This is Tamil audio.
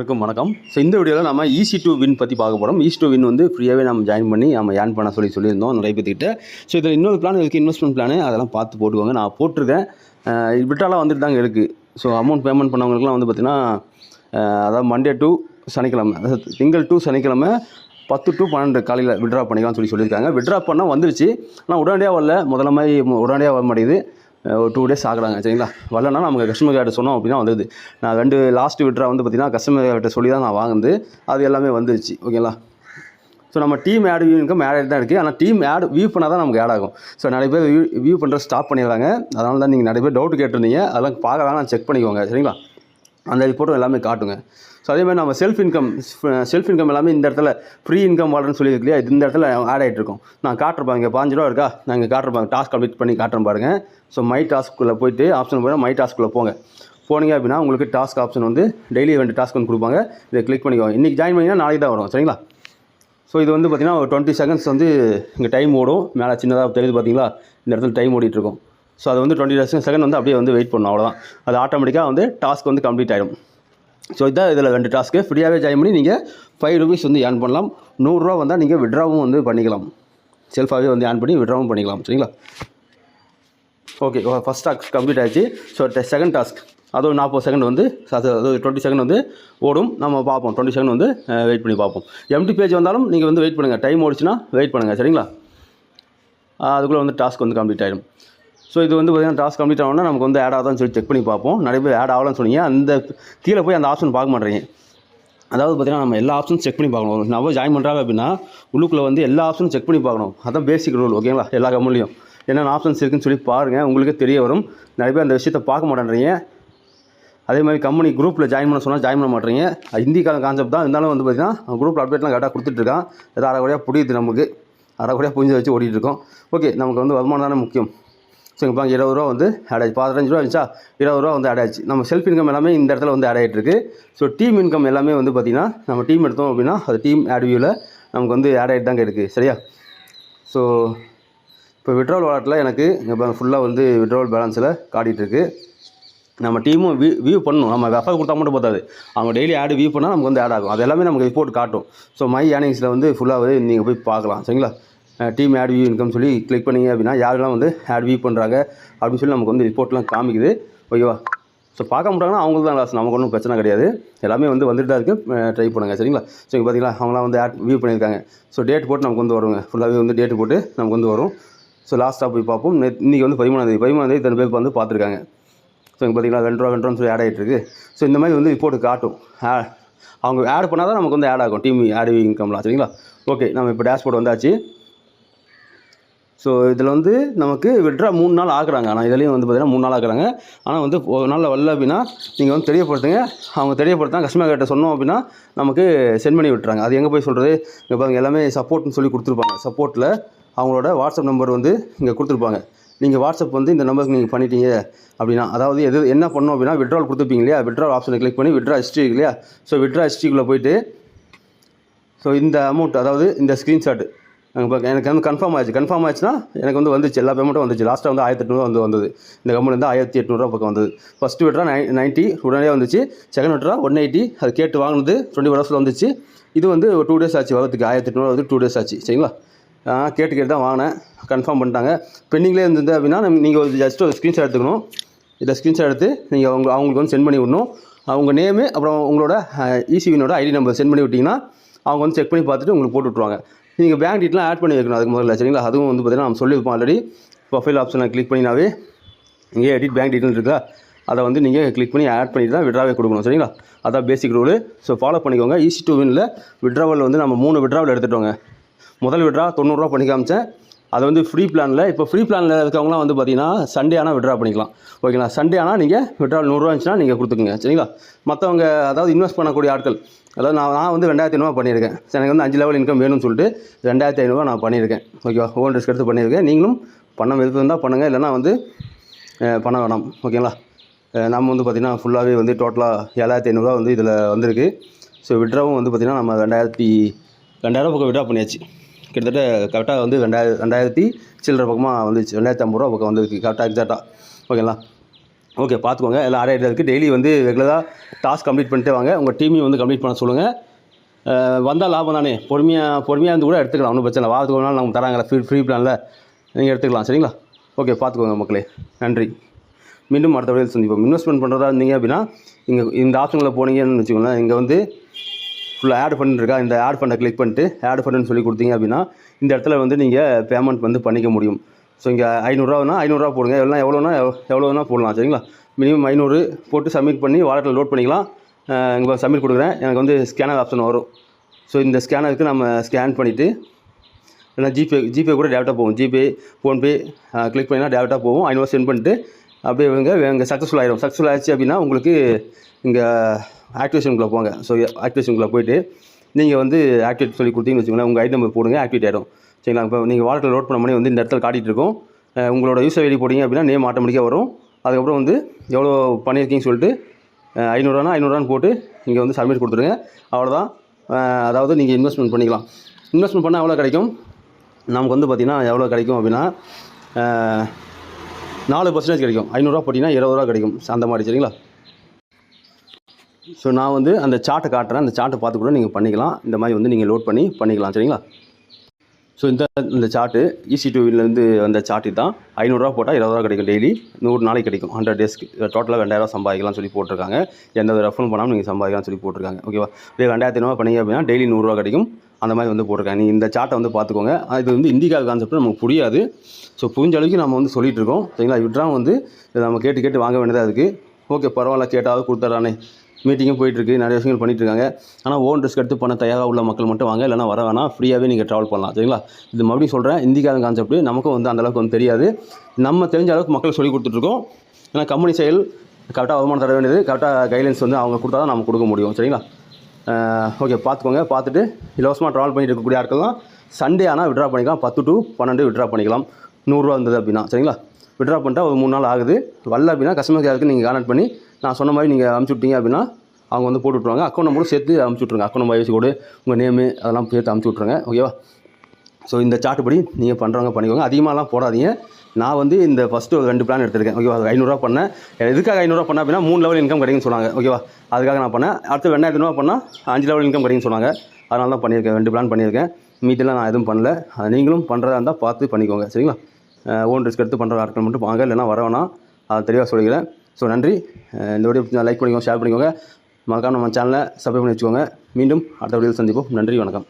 வணக்கம் வணக்கம். ஸோ இந்த வீடியோவில் நம்ம ஈஸி டு வின் பற்றி பார்க்க போகிறோம் ஈஸி டூ வின் வந்து ஃப்ரீயாகவே நம்ம ஜாயின் பண்ணி நம்ம ஏர்ன் பண்ண சொல்லி சொல்லியிருந்தோம் நிறைய பேர்த்துக்கிட்ட ஸோ இதில் இன்னொரு பிளான் இருக்குது இன்வெஸ்ட்மெண்ட் பிளான் அதெல்லாம் பார்த்து போட்டுக்கோங்க. நான் போட்டிருக்கேன். விட்டாலாம் வந்துட்டு தாங்க இருக்குது ஸோ அமௌண்ட் பேமெண்ட் பண்ணவங்களுக்குலாம் வந்து பார்த்திங்கன்னா அதாவது மண்டே டு சனிக்கிழமை அதாவது திங்கள் டு சனிக்கிழமை பத்து டு பன்னெண்டு காலையில் விட்ரா பண்ணிக்கலாம்னு சொல்லி சொல்லியிருக்காங்க. விட்ரா பண்ணால் வந்துருச்சு. ஆனால் உடனடியாக வரல. முதல்ல மாதிரி உடனடியாக வர மாட்டேங்குது. ஒரு டூ டேஸ் ஆகுறாங்க சரிங்களா? வரலன்னா நமக்கு கஸ்டமர் கேர்ட்ட சொன்னோம் அப்படின்னா வந்தது நான் ரெண்டு லாஸ்ட் விட்ரா வந்து பார்த்திங்கன்னா கஸ்டமர் கேர்ட்ட சொல்லி தான் நான் வாங்குது அது எல்லாமே வந்துருச்சு ஓகேங்களா? ஸோ நம்ம team ad view income ad தான் இருக்குது ஆனால் டீம் ஆட் வியூ பண்ணால் தான் நமக்கு ஆட் ஆகும். ஸோ நிறைய பேர் வியூ வியூ பண்ணுற ஸ்டாப் பண்ணிடுறாங்க. அதனால தான் நீங்கள் நிறைய பேர் டவுட் கேட்டிருந்தீங்க. அதெல்லாம் பார்க்க வேணாம் செக் பண்ணிக்கோங்க சரிங்களா? அந்த ரிப்போர்ட்டும் எல்லாமே காட்டுங்க. ஸோ அதே மாதிரி நம்ம செல்ஃப் இன்கம் செல்ஃப் இன்கம் எல்லாமே இந்த இடத்துல ஃப்ரீ இன்கம் வார்டுன்னு சொல்லியிருக்கு இல்லையா? இது இந்த இடத்துல ஆட் ஆகிட்டு இருக்கும். நான் காட்டுறப்பாங்க இங்கே பாஞ்சு ரூபா இருக்கா? நான் இங்கே காட்டுறப்பாங்க டாஸ்க் கம்ப்ளீட் பண்ணி காட்டுறேன் பாருங்கள் ஸோ மை டாஸ்க்குள்ளே போயிட்டு ஆப்ஷன் போய் மை டாஸ்க்குள்ளே போங்க. போனீங்க அப்படின்னா உங்களுக்கு டாஸ்க் ஆப்ஷன் வந்து டெய்லி ரெண்டு டாஸ்க் வந்து கொடுப்பாங்க. இதை கிளிக் பண்ணிக்கோங்க. இன்றைக்கி ஜாயின் பண்ணிங்கன்னா நாளைக்கு தான் வரும் சரிங்களா? ஸோ இது வந்து பார்த்திங்கன்னா ஒரு டுவெண்ட்டி செகண்ட்ஸ் வந்து இங்கே டைம் ஓடும். மேலே சின்னதாக தெரியுது பார்த்தீங்களா இந்த இடத்துல டைம் ஓடிட்டுருக்கோம் ஸோ அது வந்து டுவெண்ட்டி செகண்ட் வந்து அப்படியே வந்து வெயிட் பண்ணணும் அவ்வளோதான் அது ஆட்டோமேட்டிக்காக வந்து டாஸ்க் வந்து கம்ப்ளீட் ஆகிடும் ஸோ இதான் இதில் ரெண்டு டாஸ்க்கு ஃப்ரீயாகவே ஜாயின் பண்ணி நீங்கள் ஃபைவ் ருபீஸ் வந்து ஏர்ன் பண்ணலாம். நூறுரூவா வந்தால் நீங்கள் விட்ராவும் வந்து பண்ணிக்கலாம். செல்ஃபாகவே வந்து ஏர்ன் பண்ணி விட்ராவும் பண்ணிக்கலாம். சரிங்களா? ஓகே ஃபஸ்ட் டாஸ்க் கம்ப்ளீட் ஆகிடுச்சு ஸோ செகண்ட் டாஸ்க் அதுவும் நாற்பது செகண்ட் வந்து அது டுவெண்ட்டி செகண்ட் வந்து ஓடும். நம்ம பார்ப்போம். டுவெண்ட்டி செகண்ட் வந்து வெயிட் பண்ணி பார்ப்போம். எம்டி பேஜ் வந்தாலும் நீங்கள் வந்து வெயிட் பண்ணுங்கள் டைம் ஓடிச்சுன்னா வெயிட் பண்ணுங்கள் சரிங்களா? அதுக்குள்ளே வந்து டாஸ்க் வந்து கம்ப்ளீட் ஆகிடும் ஸோ இது வந்து பார்த்தீங்கன்னா டாஸ்க் கம்ப்ளீட் ஆகணும்னா நமக்கு வந்து ஆட் ஆகுதான்னு சொல்லி செக் பண்ணி பார்ப்போம். நிறைய பேர் ஆட் ஆகலன்னு சொன்னீங்க. அந்த கீழே போய் அந்த ஆப்ஷன் பார்க்க மாட்டேறீங்க. அதாவது பார்த்தீங்கன்னா நம்ம எல்லா ஆப்ஷனும் செக் பண்ணி பார்க்கணும். நம்ம ஜாயின் பண்ணுறாங்க அப்படின்னா உள்ளுக்குள்ளே வந்து எல்லா ஆப்ஷனும் செக் பண்ணி பார்க்கணும். அதான் பேசிக் ரூல் ஓகேங்களா எல்லா கம்பெனிலையும் என்னென்ன ஆப்ஷன்ஸ் இருக்குன்னு சொல்லி பாருங்கள் உங்களுக்கே தெரிய வரும். நிறைய பேர் அந்த விஷயத்தை பார்க்க மாட்டேன்றீங்க. அதே மாதிரி கம்பெனி குரூப்பில் ஜாயின் பண்ண சொன்னால் ஜாயின் பண்ண மாட்டேறீங்க. ஹிந்திக்கான கான்செப்ட் தான். இருந்தாலும் வந்து பார்த்தீங்கன்னா குரூப்பில் அப்டேட்லாம் கரெக்டாக கொடுத்துட்ருக்கான் ஏதோ அரைக்குறையாக புரியுது நமக்கு. அரைக்குறையாக புரிஞ்சு வச்சு ஓடிட்டுருக்கோம் ஓகே நமக்கு வந்து வருமானம் தானே முக்கியம். ஸோ இங்கே பாருங்க இருபது ரூபா வந்து ஆட் ஆச்சு பதினஞ்சு ரூபா இருந்துச்சா? இருபது ரூபா வந்து ஆட் ஆச்சு நம்ம செல்ஃப் இன்கம் எல்லாமே இந்த இடத்துல வந்து ஆட் ஆகிட்டு ஸோ டீம் இன்கம் எல்லாமே வந்து பார்த்திங்கன்னா நம்ம டீம் எடுத்தோம் அப்படின்னா அது டீம் ஆட் வியூவில் நமக்கு வந்து ஆட் ஆகிட்டு தாங்க இருக்குது சரியா? ஸோ இப்போ விட்ராவல் வாலெட்டில் எனக்கு இங்கே ஃபுல்லாக வந்து விட்ராவல் பேலன்ஸில் காட்டிகிட்ருக்கு நம்ம டீமும் வியூ வியூ பண்ணணும். நம்ம ரெஃபர் கொடுத்தா மட்டும் போதாது. அவங்க டெய்லி ஆடு வியூ பண்ணால் நமக்கு வந்து ஆட் ஆகும். அது எல்லாமே நமக்கு ரிப்போர்ட் காட்டும். ஸோ மை ஏர்னிங்ஸில் வந்து ஃபுல்லாக வந்து நீங்கள் போய் பார்க்கலாம். சரிங்களா? டீம் ஆட் வியூ இன்கம் சொல்லி கிளிக் பண்ணீங்க அப்படின்னா யாரெல்லாம் வந்து ஆட் வியூ பண்ணுறாங்க அப்படின்னு சொல்லி நமக்கு வந்து ரிப்போர்ட்லாம் காமிக்குது. ஓகேவா ஸோ பார்க்க முடியாங்கன்னா அவங்களுக்கு தான் லாஸ் நமக்கு ஒன்றும் பிரச்சனை கிடையாது. எல்லாமே வந்து வந்துட்டு தான் இருக்குது ட்ரை பண்ணுங்கள் சரிங்களா? ஸோ இங்கே பார்த்தீங்களா அவங்களாம் வந்து ஆட் வியூ பண்ணியிருக்காங்க. ஸோ டேட் போட்டு நமக்கு வந்து வருங்க. ஃபுல்லாகவே வந்து டேட் போட்டு நமக்கு வந்து வரும். ஸோ லாஸ்ட்டாக போய் பார்ப்போம். இன்றைக்கி வந்து பதிமூணாந்தேதி பதிமூணாந்தேதி தன் பேர் வந்து பார்த்துருக்காங்க. ஸோ இங்கே பார்த்தீங்களா ரெண்டு ரூபா ரெண்டு ரூபான்னு சொல்லி ஆட் ஆகிட்டு இருக்குது ஸோ இந்த மாதிரி வந்து ரிப்போர்ட்டு காட்டும். ஆ அவங்க ஆட் பண்ணால் தான் நமக்கு வந்து ஆட் ஆகும். டீம் ஆட் இன்கம்லாம் சரிங்களா? ஓகே நம்ம இப்போ டேஷ்போர்ட் வந்தாச்சு. ஸோ இதில் வந்து நமக்கு விட்ரா மூணு நாள் ஆக்குறாங்க ஆனால் இதுலேயும் வந்து பார்த்தீங்கன்னா மூணு நாள் ஆக்குறாங்க ஆனால் வந்து ஒரு நாளில் வரல அப்படின்னா நீங்கள் வந்து தெரியப்படுத்துங்க. அவங்க தெரியப்படுத்தினா கஸ்டமர் கேட்ட சொன்னோம் அப்படின்னா நமக்கு சென்ட் பண்ணி விட்டுறாங்க. அது எங்கே போய் சொல்கிறது இங்கே பாருங்க எல்லாமே சப்போர்ட்னு சொல்லி கொடுத்துருப்பாங்க. சப்போர்ட்டில் அவங்களோட வாட்ஸ்அப் நம்பர் வந்து இங்கே கொடுத்துருப்பாங்க. நீங்கள் வாட்ஸ்அப் வந்து இந்த நம்பருக்கு நீங்கள் பண்ணிட்டீங்க அப்படின்னா அதாவது எது என்ன பண்ணோம் அப்படின்னா விட்ரால் கொடுத்துருப்பீங்க இல்லையா? விட்ரால் ஆப்ஷனை கிளிக் பண்ணி விட்ரா ஹிஸ்ட்ரி இல்லையா? ஸோ விட்ரா ஹிஸ்ட்ரிக்குள்ளே போயிட்டு ஸோ இந்த அமௌண்ட் அதாவது இந்த ஸ்க்ரீன்ஷாட்டு எனக்கு வந்து கன்ஃபார்ம் ஆச்சு கன்ஃபார்ம் ஆச்சுன்னா எனக்கு வந்து வந்துச்சு. எல்லா பேமெண்ட்டும் வந்துச்சு. லாஸ்ட்டாக வந்து ஆயிரத்தி எட்நூறுவா வந்து வந்தது. இந்த கம்பெனி வந்து ஆயிரத்தி எட்நூறுவா பக்கம் வந்தது. ஃபஸ்ட்டு விட்ரா நை நைன்ட்டி உடனே வந்துச்சு. செகண்ட் விட்ரா ஒன் எயிட்டி அது கேட்டு வாங்கினது டுவெண்ட்டி ஹவர்ஸில் வந்துச்சு. இது வந்து ஒரு டூ டேஸ் ஆச்சு வரதுக்கு ஆயிரத்தி எட்நூறுவா வந்து டூ டேஸ் ஆச்சு. சரிங்களா? கேட்டு கேட்டு தான் வாங்கினேன். கன்ஃபார்ம் பண்ணிட்டாங்க. பெண்டிங்லேயே இருந்தது அப்படின்னா நீங்கள் ஒரு ஜஸ்ட் ஒரு ஸ்க்ரீன்ஷாட் எடுத்துக்கணும். இதை ஸ்க்ரீன்ஷாட் எடுத்து நீங்கள் அவங்க அவங்களுக்கு வந்து சென்ட் பண்ணி விடணும். அவங்க நேமு அப்புறம் உங்களோட இசிவினோட ஐடி நம்பர் சென்ட் பண்ணி விட்டிங்கன்னா அவங்க வந்து செக் பண்ணி பார்த்துட்டு உங்களுக்கு போட்டு விட்ருவாங்க நீங்கள் பேங்க் டீட்டெயிலாம் ஆட் பண்ணி வைக்கணும் அதுக்கு முதல்ல சரிங்களா? அதுவும் வந்து பார்த்தீங்கன்னா நம்ம சொல்லியிருப்போம் ஆல்ரெடி ப்ரொஃபைல் ஆப்ஷனை கிளிக் பண்ணினாவே இங்கே எடிட் பேங்க் டீட்டெயில் இருக்கா அதை வந்து நீங்கள் கிளிக் பண்ணி ஆட் பண்ணிட்டு தான் விட்ராவே கொடுக்கணும் சரிங்களா? அதான் பேசிக் ரூலு ஸோ ஃபாலோ பண்ணிக்கோங்க. ஈஸி டூ வினில் விட்ராவல் வந்து நம்ம மூணு விட்ராவல் எடுத்துட்டோங்க. முதல் விட்ரா தொண்ணூறுரூவா பண்ணி காமிச்சேன். அது வந்து ஃப்ரீ பிளானில் இப்போ ஃப்ரீ பிளானில் இருக்கவங்களாம் வந்து பார்த்தீங்கன்னா சண்டே ஆனால் விட்ரா பண்ணிக்கலாம். ஓகேங்களா சண்டே ஆனால் நீங்கள் விட்ரா நூறுரூவா இருந்துச்சுன்னா நீங்கள் கொடுத்துக்குங்க. சரிங்களா? மற்றவங்க அதாவது இன்வெஸ்ட் பண்ணக்கூடிய ஆட்கள் அதாவது நான் நான் வந்து ரெண்டாயிரத்தி ஐநூறுவா பண்ணியிருக்கேன். எனக்கு வந்து அஞ்சு லெவல் இன்கம் வேணும்னு சொல்லிட்டு ரெண்டாயிரத்தி ஐநூறுவா நான் பண்ணியிருக்கேன். ஓகேவா ஓன் ரிஸ்க் எடுத்து பண்ணியிருக்கேன். நீங்களும் பண்ண விருப்பம் இருந்தால் பண்ணுங்கள் இல்லைன்னா வந்து பண்ண வேணாம். ஓகேங்களா நம்ம வந்து பார்த்திங்கன்னா ஃபுல்லாகவே வந்து டோட்டலாக ஏழாயிரத்தி ஐநூறுரூவா வந்து இதில் வந்திருக்கு. ஸோ விட்ராவும் வந்து பார்த்திங்கன்னா நம்ம ரெண்டாயிரத்தி ரெண்டாயிரம் பக்கம் விட்ரா பண்ணியாச்சு. கிட்டத்தட்ட கரெக்டாக வந்து ரெண்டாயிரம் ரெண்டாயிரத்தி சில்லற பக்கமாக வந்துச்சு. ரெண்டாயிரத்தி ஐம்பது ரூபா பக்கம் வந்துருக்கு. கரெக்டாக எக்ஸாக்டாக ஓகேங்களா ஓகே பார்த்துக்கோங்க. எல்லாம் ஆட் இருக்குது டெய்லி வந்து ரெகுலராக டாஸ்க் கம்ப்ளீட் பண்ணிட்டு வாங்க. உங்கள் டீமையும் வந்து கம்ப்ளீட் பண்ண சொல்லுங்கள் வந்தால் லாபம் தானே. பொறுமையாக பொறுமையாக இருந்து கூட எடுத்துக்கலாம். ஒன்றும் பிரச்சனை இல்லை. வாரத்துக்கு ஒரு நாள் நம்ம தராங்களா ஃப்ரீ ஃப்ரீ பிளானில் நீங்கள் எடுத்துக்கலாம். சரிங்களா? ஓகே பார்த்துக்கோங்க மக்களே. நன்றி. மீண்டும் அடுத்த வழியில் சந்திப்போம். இன்வெஸ்ட்மெண்ட் பண்ணுறதா இருந்தீங்க அப்படின்னா இங்கே இந்த ஆப்ஷனில் போனீங்கன்னு வச்சுக்கோங்களேன். இங்கே வந்து ஃபுல்லாக ஆட் பண்ணிருக்கா இந்த ஆட் பண்ண கிளிக் பண்ணிட்டு ஆட் பண்ணுன்னு சொல்லி கொடுத்தீங்க அப்படின்னா இந்த இடத்துல வந்து நீங்கள் பேமெண்ட் வந்து பண்ணிக்க முடியும். ஸோ இங்கே ஐநூறுரூவானா ஐநூறுரூவா போடுங்க. எல்லாம் எவ்வளோனா எவ்வளோனா போடலாம். சரிங்களா? மினிமம் ஐநூறு போட்டு சப்மிட் பண்ணி வாலெட்டில் லோட் பண்ணிக்கலாம். இங்கே சப்மிட் கொடுக்குறேன். எனக்கு வந்து ஸ்கேனர் ஆப்ஷன் வரும். ஸோ இந்த ஸ்கேனருக்கு நம்ம ஸ்கேன் பண்ணிவிட்டு இல்லைனா ஜிபே ஜிபே கூட டேரெக்டாக போகும். ஜிபே ஃபோன்பே கிளிக் பண்ணினா டேரெக்டாக போகும். ஐநூறுவா சென்ட் பண்ணிட்டு அப்படியே இவங்க இங்கே சக்ஸஸ்ஃபுல் ஆகிடும் சக்ஸஸ்ஃபுல் ஆயிடுச்சு அப்படின்னா உங்களுக்கு இங்கே ஆக்டிவேஷனுக்குள்ளே போங்க. ஸோ ஆக்டிவேஷனுக்குள்ளே போயிட்டு நீங்கள் வந்து ஆக்டிவேட் சொல்லி கொடுத்தீங்கன்னு வச்சுக்கோங்களேன் உங்கள் ஐடி நம்பர் போடுங்க ஆக்டிவேட் ஆகிடும் சரிங்களா? இப்போ நீங்கள் வாலெட்டில் லோட் பண்ண மணி வந்து இந்த இடத்துல காட்டிகிட்டு இருக்கும். உங்களோட யூஸ் ஐடி போட்டிங்க அப்படின்னா நேம் ஆட்டோமேட்டிக்காக வரும். அதுக்கப்புறம் வந்து எவ்வளோ பண்ணியிருக்கீங்கன்னு சொல்லிட்டு ஐநூறுரூவானா ஐநூறுரூவான்னு போட்டு இங்கே வந்து சப்மிட் கொடுத்துருங்க. அவ்வளோதான் அதாவது நீங்கள் இன்வெஸ்ட்மெண்ட் பண்ணிக்கலாம். இன்வெஸ்ட்மெண்ட் பண்ணால் எவ்வளோ கிடைக்கும்? நமக்கு வந்து பார்த்திங்கன்னா எவ்வளோ கிடைக்கும் அப்படின்னா நாலு பர்சன்டேஜ் கிடைக்கும். ஐநூறுரூவா போட்டிங்கன்னா இருபது ரூபா கிடைக்கும். அந்த மாதிரி சரிங்களா? ஸோ நான் வந்து அந்த சார்ட்டை காட்டுறேன். அந்த சார்ட்டை பார்த்து கூட நீங்கள் பண்ணிக்கலாம். இந்த மாதிரி வந்து நீங்கள் லோட் பண்ணி பண்ணிக்கலாம். சரிங்களா? ஸோ இந்த இந்த சார்ட்டு இசி டூவிலேருந்து அந்த சார்ட்டு தான். ஐநூறுரூவா போட்டால் இருபது ரூபா கிடைக்கும் டெய்லி நூறு நாளைக்கு கிடைக்கும். ஹண்ட்ரட் டேஸ்க்கு டோட்டலாக ரெண்டாயிரம் சம்பாதிக்கலாம் சொல்லி போட்டிருக்காங்க. எந்த ஒரு ரெஃபர் பண்ணாமல் நீங்கள் சம்பாதிக்கலாம் சொல்லி போட்டிருக்காங்க. ஓகேவா இதே ரெண்டாயிரத்தி ஐநூறுவா பண்ணீங்க அப்படின்னா டெய்லி நூறுரூவா கிடைக்கும். அந்த மாதிரி வந்து போட்டிருக்காங்க. நீங்கள் இந்த சார்ட்டை வந்து பார்த்துக்கோங்க. இது வந்து இண்டிகா கான்செப்ட் நமக்கு புரியாது. ஸோ புரிஞ்ச அளவுக்கு நம்ம வந்து சொல்லிகிட்டு இருக்கோம். சரிங்களா? விட்ரா வந்து நம்ம கேட்டு கேட்டு வாங்க வேண்டியதாக இருக்குது ஓகே பரவாயில்ல. கேட்டாவது கொடுத்துட்றானே. மீட்டிங்கும் போயிட்டுருக்கு. நிறைய விஷயங்கள் பண்ணிகிட்டு இருக்காங்க ஆனால் ஓன் ரிஸ்க் எடுத்து பண்ண தயாராக உள்ள மக்கள் மட்டும் வாங்க. இல்லைனா வர வேணாம். ஃப்ரீயாகவே நீங்கள் ட்ராவல் பண்ணலாம். சரிங்களா? இது மறுபடியும் சொல்கிறேன் இந்திக்காரன் கான்செப்ட் நமக்கும் வந்து அந்த அளவுக்கு வந்து தெரியாது. நம்ம தெரிஞ்ச அளவுக்கு மக்கள் சொல்லி கொடுத்துட்ருக்கோம். ஏன்னா கம்பெனி செயல் கரெக்டாக வருமானம் தர வேண்டியது. கரெக்டாக கைட்லைன்ஸ் வந்து அவங்க கொடுத்தா தான் நம்ம கொடுக்க முடியும். சரிங்களா? ஓகே பார்த்துக்கோங்க. பார்த்துட்டு இலவசமாக ட்ராவல் பண்ணிட்டு இருக்கக்கூடிய ஆட்கள்லாம் சண்டே ஆனால் விட்ரா பண்ணிக்கலாம். பத்து டு பன்னெண்டு விட்ரா பண்ணிக்கலாம். நூறுரூவா இருந்தது அப்படின்னா. சரிங்களா? விட்ரா பண்ணிட்டா ஒரு மூணு நாள் ஆகுது. வரல அப்படின்னா கஸ்டமர் கேருக்கு நீங்கள் கான்டாக்ட் பண்ணி நான் சொன்ன மாதிரி நீங்கள் அனுப்பிச்சி விட்டீங்க அப்படின்னா அவங்க வந்து போட்டு விட்ருவாங்க அக்கௌண்ட் நம்பரும் சேர்த்து அனுப்பிச்சி விட்ருங்க அக்கௌண்ட் நம்பர் ஐசி கோடு உங்கள் நேமு அதெல்லாம் சேர்த்து அனுப்பிச்சி விட்ருங்க ஓகேவா ஸோ இந்த சார்ட் படி நீங்கள் பண்ணுறவங்க பண்ணிக்கோங்க. அதிகமாகலாம் போடாதீங்க. நான் வந்து இந்த ஃபஸ்ட்டு ஒரு ரெண்டு பிளான் எடுத்திருக்கேன். ஓகேவா அது ஐநூறுரூவா பண்ணேன். எதுக்காக ஐநூறுரூவா பண்ணேன் அப்படின்னா மூணு லெவல் இன்கம் கிடைக்குன்னு சொன்னாங்க. ஓகேவா அதுக்காக நான் பண்ணேன். அடுத்து ரெண்டாயிரத்து ரூபா பண்ணால் அஞ்சு லெவல் இன்கம் கிடைக்குன்னு சொன்னாங்க. அதனால தான் பண்ணியிருக்கேன். ரெண்டு பிளான் பண்ணியிருக்கேன். மீதிலாம் நான் எதுவும் பண்ணல. நீங்களும் பண்ணுறதா இருந்தால் பார்த்து பண்ணிக்கோங்க. சரிங்களா? ஓன் ரிஸ்க் எடுத்து பண்ணுற ஆட்கள் மட்டும் வாங்க. இல்லைனா வர அதை தெளிவாக சொல்லிக்கிறேன். ஸோ நன்றி. இந்த வீடியோ லைக் பண்ணிக்கோங்க ஷேர் பண்ணிக்கோங்க. மறக்காமல் நம்ம சேனலை சப்ஸ்கிரைப் பண்ணி வச்சுக்கோங்க. மீண்டும் அடுத்த வீடியோவில் சந்திப்போம். நன்றி வணக்கம்.